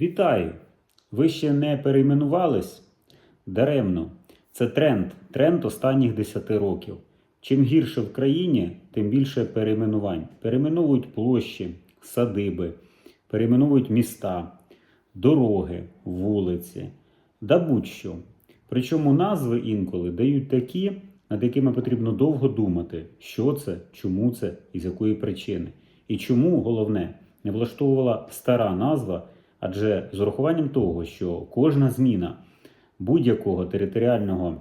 Вітаю! Ви ще не перейменувались? Даремно. Це тренд, тренд останніх 10 років. Чим гірше в країні, тим більше перейменувань. Перейменовують площі, садиби, перейменовують міста, дороги, вулиці, да будь-що. Причому назви інколи дають такі, над якими потрібно довго думати, що це, чому це і з якої причини. І чому, головне, не влаштовувала стара назва, адже з урахуванням того, що кожна зміна будь-якого територіального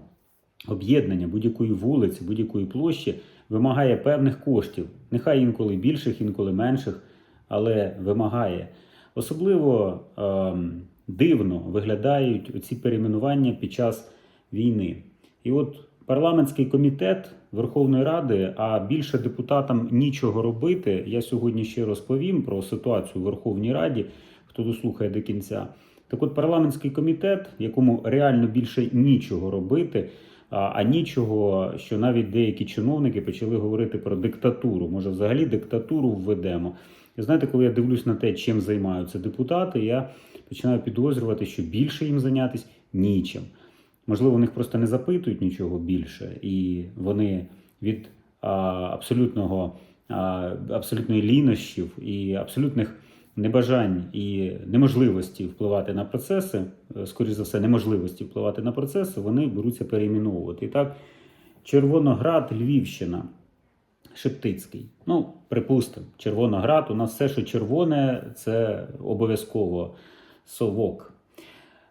об'єднання, будь-якої вулиці, будь-якої площі вимагає певних коштів, нехай інколи більших, інколи менших, але вимагає. Особливо ем, дивно виглядають оці перейменування під час війни. І от парламентський комітет Верховної Ради, а більше депутатам нічого робити. Я сьогодні ще розповім про ситуацію в Верховній Раді, хто дослухає до кінця. Так от парламентський комітет, якому реально більше нічого робити, а, нічого, що навіть деякі чиновники почали говорити про диктатуру. Може, взагалі диктатуру введемо. І знаєте, коли я дивлюсь на те, чим займаються депутати, я починаю підозрювати, що більше їм зайнятися нічим. Можливо, них просто не запитують нічого більше, і вони від а, абсолютного а, абсолютної лінощів і абсолютних небажань і неможливості впливати на процеси, е, скоріш за все, неможливості впливати на процеси, вони беруться перейменовувати. І так, Червоноград, Львівщина. Шептицький. Ну, припустимо, Червоноград. У нас все, що червоне, це обов'язково совок.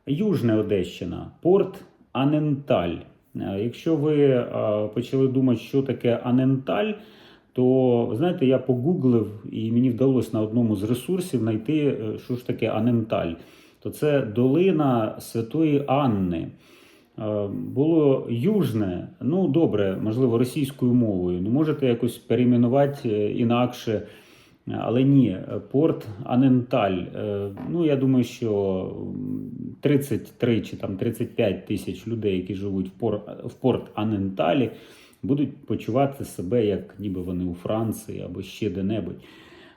Южна Одещина, порт Аненталь. Е, Якщо ви е, почали думати, що таке Аненталь, то знаєте, я погуглив і мені вдалося на одному з ресурсів знайти, е, що ж таке Аненталь. То це долина Святої Анни. Е, Було южне, ну добре, можливо, російською мовою. Ну, можете якось перейменувати е, інакше. Але ні, порт Аненталь. Ну, я думаю, що 33 чи там 35 тисяч людей, які живуть в порт Аненталі, будуть почувати себе, як ніби вони у Франції або ще де-небудь.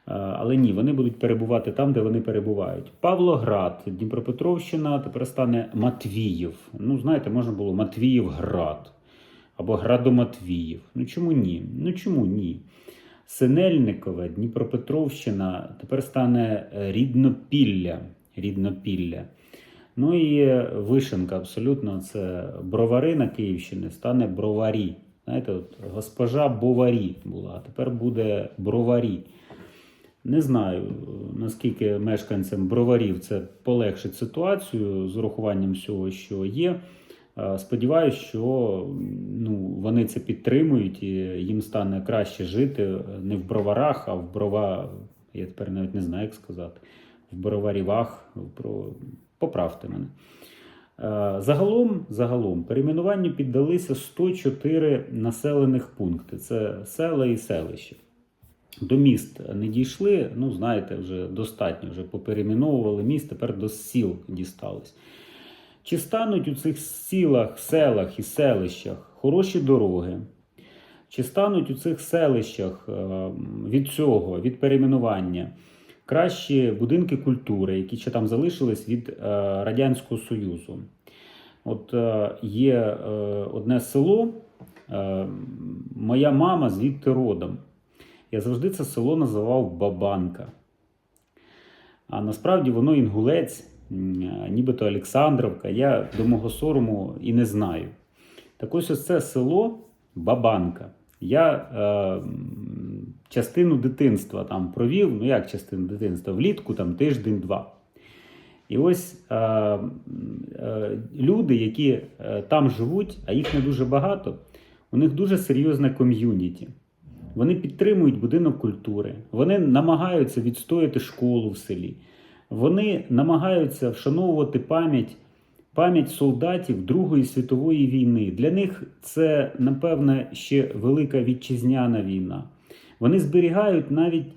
Але ні, вони будуть перебувати там, де вони перебувають. Павлоград, Дніпропетровщина тепер стане Матвіїв. Ну, знаєте, можна було Матвіївград або Градоматвіїв. Ну чому ні? Ну чому ні? Синельникове, Дніпропетровщина тепер стане е, Ріднопілля. Ріднопілля. Ну і е, Вишенка, абсолютно, це бровари на Київщині, стане броварі. Знаєте, от госпожа Боварі була, а тепер буде броварі. Не знаю, наскільки мешканцям броварів це полегшить ситуацію з урахуванням всього, що є. Е, Сподіваюсь, що ну, вони це підтримують і їм стане краще жити не в броварах, а в брова. Я тепер навіть не знаю, як сказати. В броварівах. Поправте мене. Е, Загалом, загалом перейменуванню піддалися 104 населених пункти. Це села і селища. До міст не дійшли, ну знаєте, вже достатньо, вже поперейменовували міст, тепер до сіл дістались. Чи стануть у цих сілах, селах і селищах хороші дороги? Чи стануть у цих селищах е, від цього, від перейменування, кращі будинки культури, які ще там залишились від е, Радянського Союзу? От е, є е, одне село, е, моя мама звідти родом. Я завжди це село називав Бабанка. А насправді воно інгулець, нібито Олександровка. Я до мого сорому і не знаю. Так ось ось це село Бабанка. Я е, частину дитинства там провів, ну як частину дитинства, влітку там тиждень-два. І ось е, е, люди, які е, там живуть, а їх не дуже багато, у них дуже серйозне ком'юніті. Вони підтримують будинок культури, вони намагаються відстояти школу в селі, вони намагаються вшановувати пам'ять пам'ять солдатів Другої світової війни. Для них це, напевне, ще велика вітчизняна війна. Вони зберігають навіть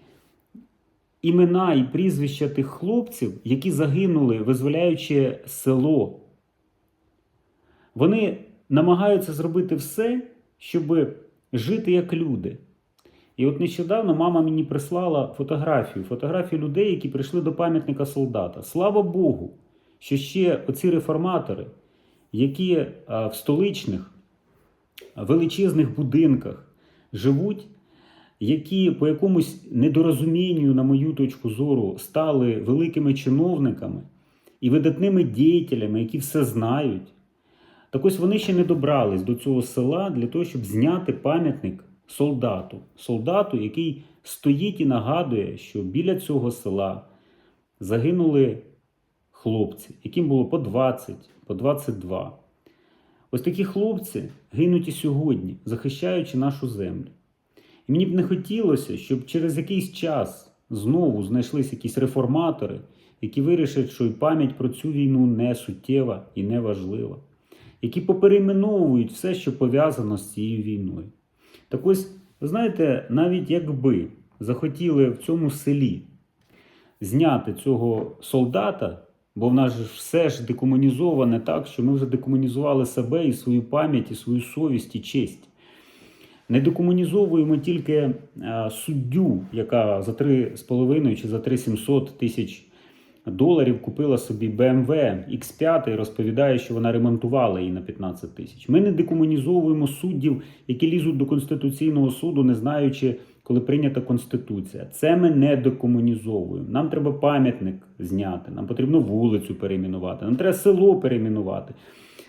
імена і прізвища тих хлопців, які загинули, визволяючи село. Вони намагаються зробити все, щоб жити як люди. І от нещодавно мама мені прислала фотографію, фотографію людей, які прийшли до пам'ятника солдата. Слава Богу, що ще оці реформатори, які в столичних величезних будинках живуть, які по якомусь недорозумінню, на мою точку зору, стали великими чиновниками і видатними діятелями, які все знають. Так ось вони ще не добрались до цього села для того, щоб зняти пам'ятник солдату. Солдату, який стоїть і нагадує, що біля цього села загинули хлопці, яким було по 20, по 22. Ось такі хлопці гинуть і сьогодні, захищаючи нашу землю. І мені б не хотілося, щоб через якийсь час знову знайшлися якісь реформатори, які вирішать, що і пам'ять про цю війну не суттєва і не важлива, які поперейменовують все, що пов'язано з цією війною. Так ось, ви знаєте, навіть якби захотіли в цьому селі зняти цього солдата, бо в нас все ж декомунізоване так, що ми вже декомунізували себе і свою пам'ять, і свою совість і честь. Не декомунізовуємо тільки е, суддю, яка за 3,5 чи за 3,700 тисяч доларів купила собі BMW X5 і розповідає, що вона ремонтувала її на 15 тисяч. Ми не декомунізовуємо суддів, які лізуть до Конституційного суду, не знаючи, коли прийнята Конституція. Це ми не декомунізовуємо. Нам треба пам'ятник зняти, нам потрібно вулицю перейменувати, нам треба село перейменувати.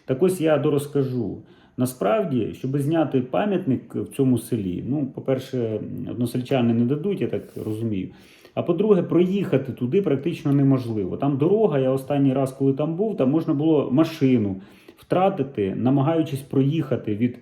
Так ось я дорозкажу. Насправді, щоб зняти пам'ятник в цьому селі, ну, по-перше, односельчани не дадуть, я так розумію. А по-друге, проїхати туди практично неможливо. Там дорога, я останній раз, коли там був, там можна було машину втратити, намагаючись проїхати від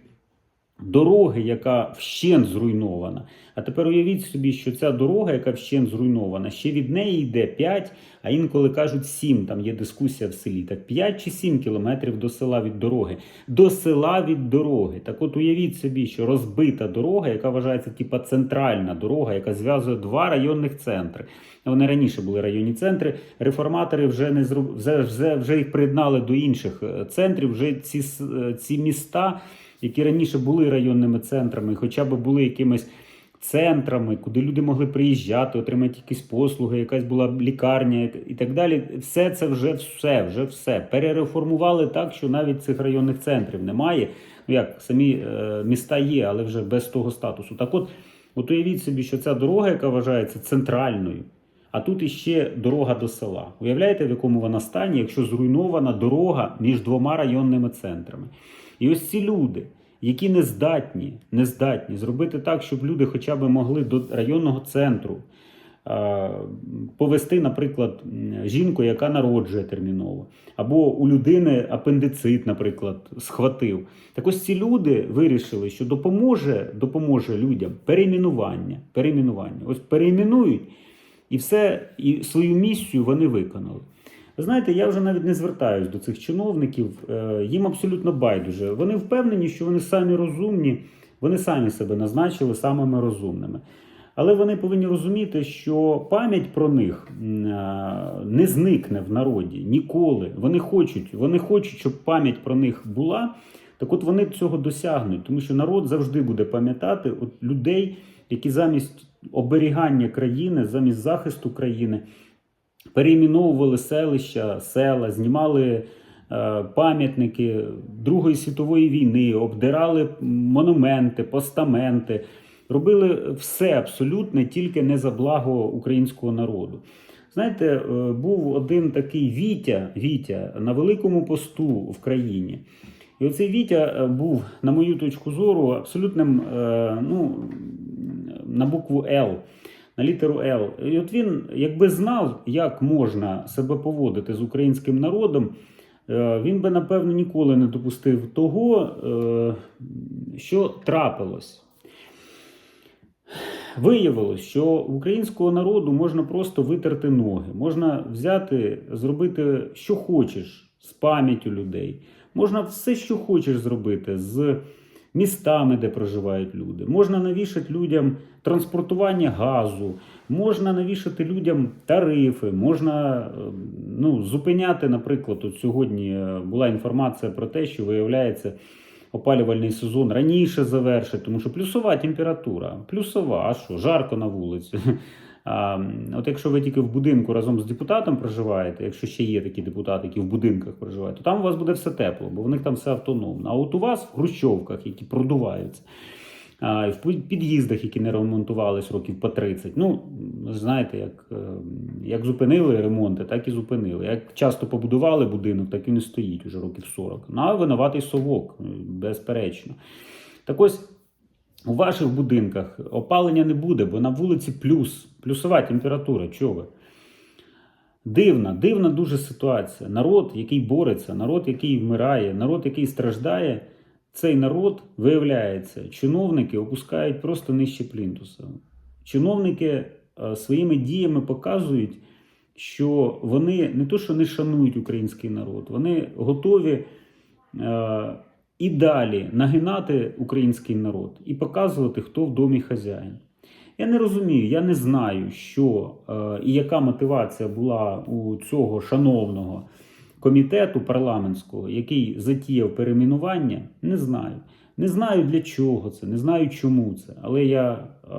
дороги, яка вщент зруйнована. А тепер уявіть собі, що ця дорога, яка вщент зруйнована, ще від неї йде 5, а інколи кажуть 7, там є дискусія в селі. Так 5 чи 7 кілометрів до села від дороги. До села від дороги. Так от уявіть собі, що розбита дорога, яка вважається типа центральна дорога, яка зв'язує два районних центри. Вони раніше були районні центри. Реформатори вже не зроб... вже, вже, вже їх приєднали до інших е, центрів. Вже ці, е, ці міста, які раніше були районними центрами, хоча б були якимись центрами, куди люди могли приїжджати, отримати якісь послуги, якась була лікарня і так далі. Все це вже все, вже все. Перереформували так, що навіть цих районних центрів немає. Ну як самі е, міста є, але вже без того статусу. Так от, от уявіть собі, що ця дорога, яка вважається центральною. А тут іще дорога до села. Уявляєте, в якому вона стані, якщо зруйнована дорога між двома районними центрами. І ось ці люди, які не здатні, не здатні зробити так, щоб люди хоча б могли до районного центру е, повести, наприклад, жінку, яка народжує терміново, або у людини апендицит, наприклад, схватив. Так ось ці люди вирішили, що допоможе, допоможе людям перейменування. перейменування. Ось перейменують і все, і свою місію вони виконали. Ви знаєте, я вже навіть не звертаюсь до цих чиновників, е, їм абсолютно байдуже. Вони впевнені, що вони самі розумні, вони самі себе назначили самими розумними. Але вони повинні розуміти, що пам'ять про них е, не зникне в народі ніколи. Вони хочуть, вони хочуть, щоб пам'ять про них була. Так от вони цього досягнуть, тому що народ завжди буде пам'ятати людей, які замість оберігання країни, замість захисту країни перейменовували селища, села, знімали е, пам'ятники Другої світової війни, обдирали монументи, постаменти, робили все абсолютно тільки не за благо українського народу. Знаєте, е, був один такий Вітя, Вітя на великому посту в країні. І оцей Вітя е, був, на мою точку зору, абсолютним ну, на букву Л, на літеру Л. І от він, якби знав, як можна себе поводити з українським народом, е, він би, напевно, ніколи не допустив того, е, що трапилось. Виявилось, що українського народу можна просто витерти ноги, можна взяти, зробити, що хочеш з пам'яттю людей. Можна все, що хочеш зробити з містами, де проживають люди. Можна навішати людям транспортування газу, можна навішати людям тарифи, можна е, ну, зупиняти, наприклад, от сьогодні е, була інформація про те, що виявляється. опалювальний сезон раніше завершить, тому що плюсова температура, плюсова, а що, жарко на вулиці. От якщо ви тільки в будинку разом з депутатом проживаєте, якщо ще є такі депутати, які в будинках проживають, то там у вас буде все тепло, бо в них там все автономно. А от у вас в хрущовках, які продуваються, в під'їздах, які не ремонтувались років по 30. Ну, знаєте, як, е, як зупинили ремонти, так і зупинили. Як часто побудували будинок, так і не стоїть уже років 40. Ну, а винуватий совок, безперечно. Так ось. У ваших будинках опалення не буде, бо на вулиці плюс, плюсова температура. Чого? Дивна, дивна дуже ситуація. Народ, який бореться, народ, який вмирає, народ, який страждає, цей народ, виявляється, чиновники опускають просто нижче плінтуса. Чиновники е, своїми діями показують, що вони не то, що не шанують український народ, вони готові е, і далі нагинати український народ і показувати, хто в домі хазяїн. Я не розумію, я не знаю, що е, і яка мотивація була у цього шановного комітету парламентського, який затіяв перейменування. Не знаю. Не знаю для чого це, не знаю чому це. Але я е,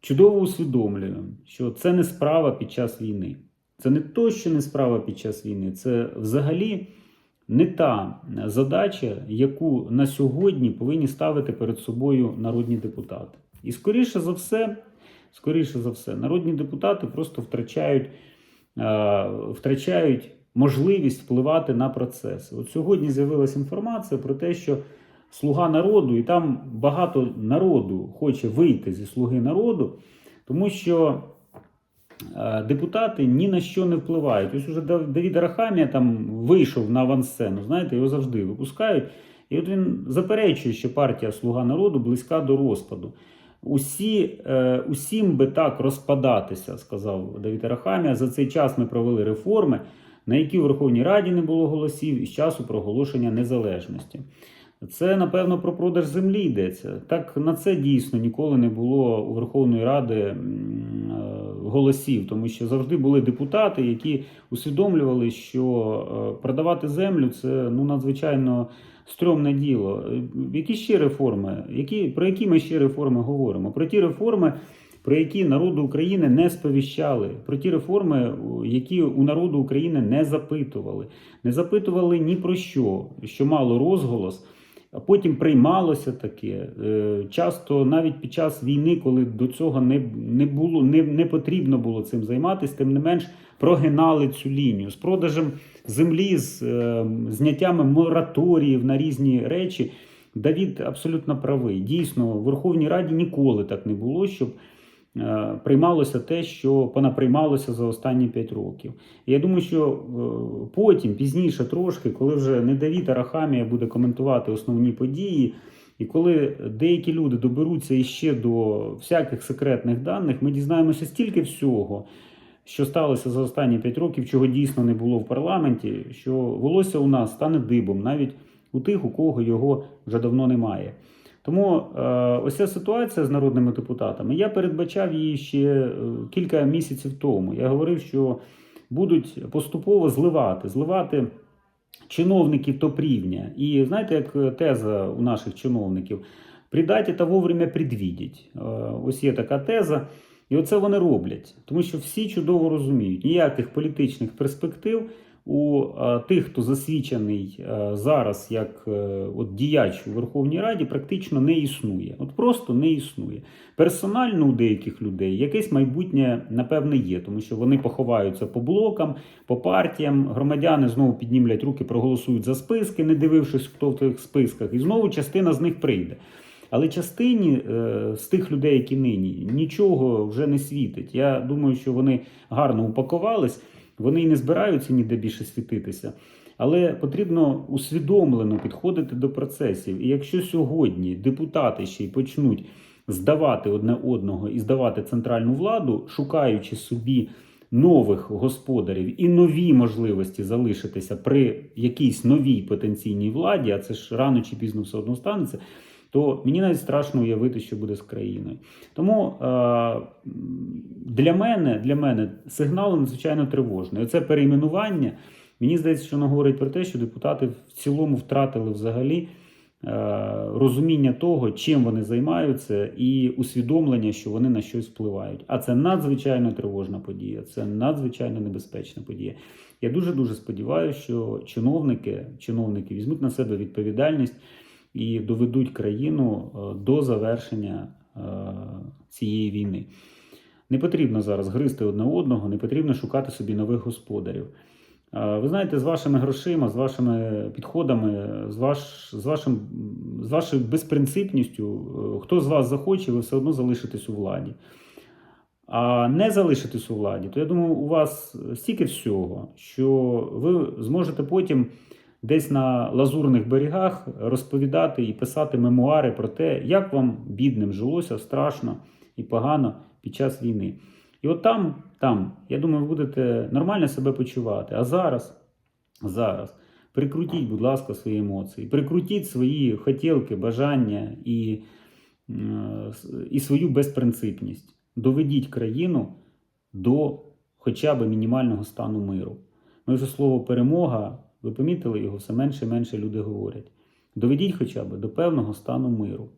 чудово усвідомлюю, що це не справа під час війни. Це не то, що не справа під час війни, це взагалі не та задача, яку на сьогодні повинні ставити перед собою народні депутати. І скоріше за все, скоріше за все, народні депутати просто втрачають, е, втрачають можливість впливати на процеси. От сьогодні з'явилася інформація про те, що слуга народу, і там багато народу хоче вийти зі слуги народу, тому що е, депутати ні на що не впливають. Ось уже Давід Арахамія там вийшов на авансцену, знаєте, його завжди випускають. І от він заперечує, що партія Слуга народу близька до розпаду. Усі, е, усім би так розпадатися, сказав Давід Арахамія. За цей час ми провели реформи, на які в Верховній Раді не було голосів із часу проголошення незалежності. Це, напевно, про продаж землі йдеться. Так на це дійсно ніколи не було у Верховної Ради е, голосів, тому що завжди були депутати, які усвідомлювали, що е, продавати землю це ну надзвичайно стрьомне діло. Е, Які ще реформи? Які, про які ми ще реформи говоримо? Про ті реформи, про які народу України не сповіщали, про ті реформи, які у народу України не запитували, не запитували ні про що, що мало розголос. А потім приймалося таке. Е, Часто навіть під час війни, коли до цього не, не було, не, не потрібно було цим займатися, тим не менш прогинали цю лінію з продажем землі, з е, зняттями мораторіїв на різні речі. Давід абсолютно правий. Дійсно, в Верховній Раді ніколи так не було, щоб приймалося те, що понаприймалося за останні 5 років. Я думаю, що е, потім, пізніше, трошки, коли вже не Давід Арахамія буде коментувати основні події, і коли деякі люди доберуться іще до всяких секретних даних, ми дізнаємося стільки всього, що сталося за останні 5 років, чого дійсно не було в парламенті, що волосся у нас стане дибом, навіть у тих, у кого його вже давно немає. Тому е, ось ця ситуація з народними депутатами, я передбачав її ще е, кілька місяців тому. Я говорив, що будуть поступово зливати, зливати чиновників топ-рівня. І знаєте, як теза у наших чиновників: придать та вовремя предвідіть. Е, Ось є така теза. І оце вони роблять, тому що всі чудово розуміють, ніяких політичних перспектив у е, тих, хто засвідчений е, зараз як е, от діяч у Верховній Раді, практично не існує. От просто не існує. Персонально у деяких людей якесь майбутнє, напевне, є, тому що вони поховаються по блокам, по партіям. Громадяни знову піднімлять руки, проголосують за списки, не дивившись, хто в тих списках, і знову частина з них прийде. Але частині з тих людей, які нині, нічого вже не світить. Я думаю, що вони гарно упакувались, вони і не збираються ніде більше світитися. Але потрібно усвідомлено підходити до процесів. І якщо сьогодні депутати ще й почнуть здавати одне одного і здавати центральну владу, шукаючи собі нових господарів і нові можливості залишитися при якійсь новій потенційній владі, а це ж рано чи пізно все одно станеться. То мені навіть страшно уявити, що буде з країною. Тому е, для мене для мене сигнал надзвичайно тривожний. Оце перейменування Мені здається, що воно говорить про те, що депутати в цілому втратили взагалі е, розуміння того, чим вони займаються, і усвідомлення, що вони на щось впливають. А це надзвичайно тривожна подія, це надзвичайно небезпечна подія. Я дуже дуже сподіваюся, що чиновники, чиновники візьмуть на себе відповідальність і доведуть країну е, до завершення е, цієї війни. Не потрібно зараз гризти одне одного, не потрібно шукати собі нових господарів. Е, Ви знаєте, з вашими грошима, з вашими підходами, з, ваш, з, вашим, з вашою безпринципністю, хто з вас захоче, ви все одно залишитесь у владі. А не залишитись у владі, то я думаю, у вас стільки всього, що ви зможете потім десь на лазурних берегах розповідати і писати мемуари про те, як вам бідним жилося страшно і погано під час війни. І от там, там, я думаю, ви будете нормально себе почувати. А зараз, зараз, прикрутіть, будь ласка, свої емоції, прикрутіть свої хотілки, бажання і, е, і свою безпринципність. Доведіть країну до хоча б мінімального стану миру. Ми вже слово перемога, ви помітили його, все менше і менше люди говорять. Доведіть хоча б до певного стану миру,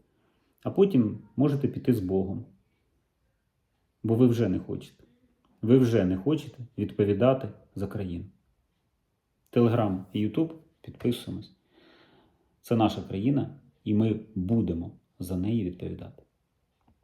а потім можете піти з Богом. Бо ви вже не хочете. Ви вже не хочете відповідати за країну. Телеграм і Ютуб підписуємось. Це наша країна, і ми будемо за неї відповідати.